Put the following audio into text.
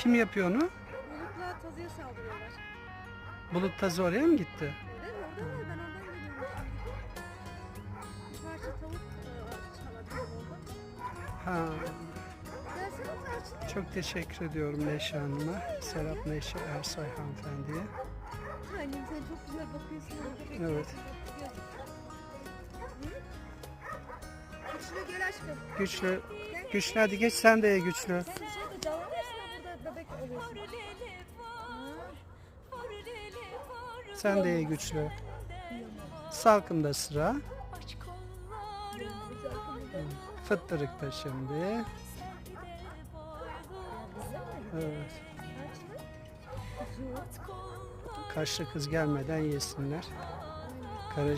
Kim yapıyor onu? Balıklar tazıya saldırıyorlar. Bulut tazı oraya mı gitti? Evet orada var ben oradan geliyorum şimdi. Bir parça tavuk e, orada. Ha, Gelsene Tarçın. çok teşekkür ediyorum Neşe Hanım'a. Serap Neşe Ersay hanımefendiye. Annem sen çok güzel bakıyorsun orada. Evet. Güçlü gel aşkım. Güçlü, güçlü hadi geç sen de ye güçlü. Sen arkadaki oluyorsun. Sen de iyi güçlü. Salkımda sıra. Fıttırıkta şimdi. Evet. Kaşlı kız gelmeden yesinler. Kara.